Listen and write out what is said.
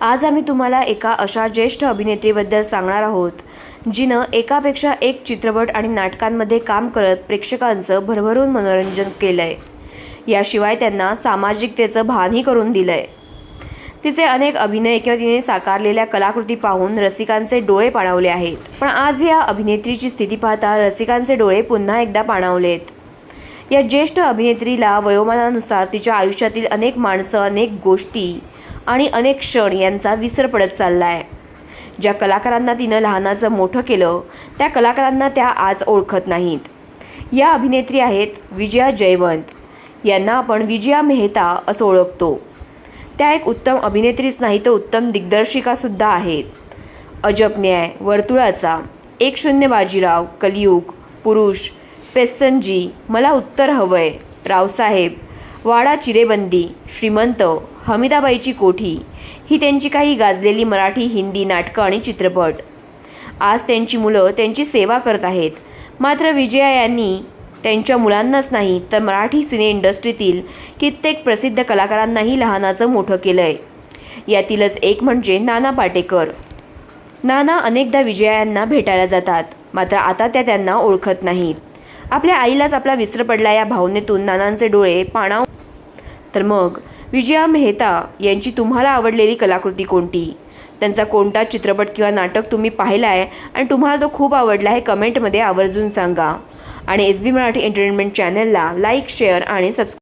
आज आम्ही तुम्हाला एका अशा ज्येष्ठ अभिनेत्रीबद्दल सांगणार आहोत जिनं एकापेक्षा एक चित्रपट आणि नाटकांमध्ये काम करत प्रेक्षकांचं भरभरून मनोरंजन केलं आहे याशिवाय त्यांना सामाजिकतेचं भानही करून दिलं आहे तिचे अनेक अभिनय किंवा तिने साकारलेल्या कलाकृती पाहून रसिकांचे डोळे पाणावले आहेत. पण आज या अभिनेत्रीची स्थिती पाहता रसिकांचे डोळे पुन्हा एकदा पाणावलेत. या ज्येष्ठ अभिनेत्रीला वयोमानानुसार तिच्या आयुष्यातील अनेक माणसं अनेक गोष्टी आणि अनेक क्षण यांचा विसर पडत चालला आहे ज्या कलाकारांना तिनं लहानाचं मोठं केलं त्या कलाकारांना त्या आज ओळखत नाहीत. या अभिनेत्री आहेत विजया जयवंत. यांना आपण विजया मेहता असं ओळखतो. त्या एक उत्तम अभिनेत्रीच नाही तर उत्तम दिग्दर्शिकासुद्धा आहेत. अजब न्याय वर्तुळाचा एक शून्य बाजीराव कलियुग पुरुष पेसनजी मला उत्तर हवंय रावसाहेब वाडा चिरेबंदी श्रीमंत हमीदाबाईची कोठी ही त्यांची काही गाजलेली मराठी हिंदी नाटकं आणि चित्रपट. आज त्यांची मुलं त्यांची सेवा करत आहेत. मात्र विजया यांनी त्यांच्या मुलांनाच नाही तर मराठी सिने इंडस्ट्रीतील कित्येक प्रसिद्ध कलाकारांनाही लहानाचं मोठं केलं आहे यातीलच एक म्हणजे नाना पाटेकर. नाना अनेकदा विजया यांना भेटायला जातात मात्र आता त्या त्यांना ओळखत नाहीत. आपल्या आईलाच आपला विसर पडला या भावनेतून नानांचे डोळे पाणाव तर मग विजया मेहता यांची तुम्हाला आवडलेली कलाकृती कोणती? त्यांचा कोणता चित्रपट किंवा नाटक तुम्ही पाहिला आहे आणि तुम्हाला तो खूप आवडला आहे कमेंटमध्ये आवर्जून सांगा. आणि एस बी मराठी एंटरटेनमेंट चॅनलला लाईक शेअर आणि सबस्क्राईब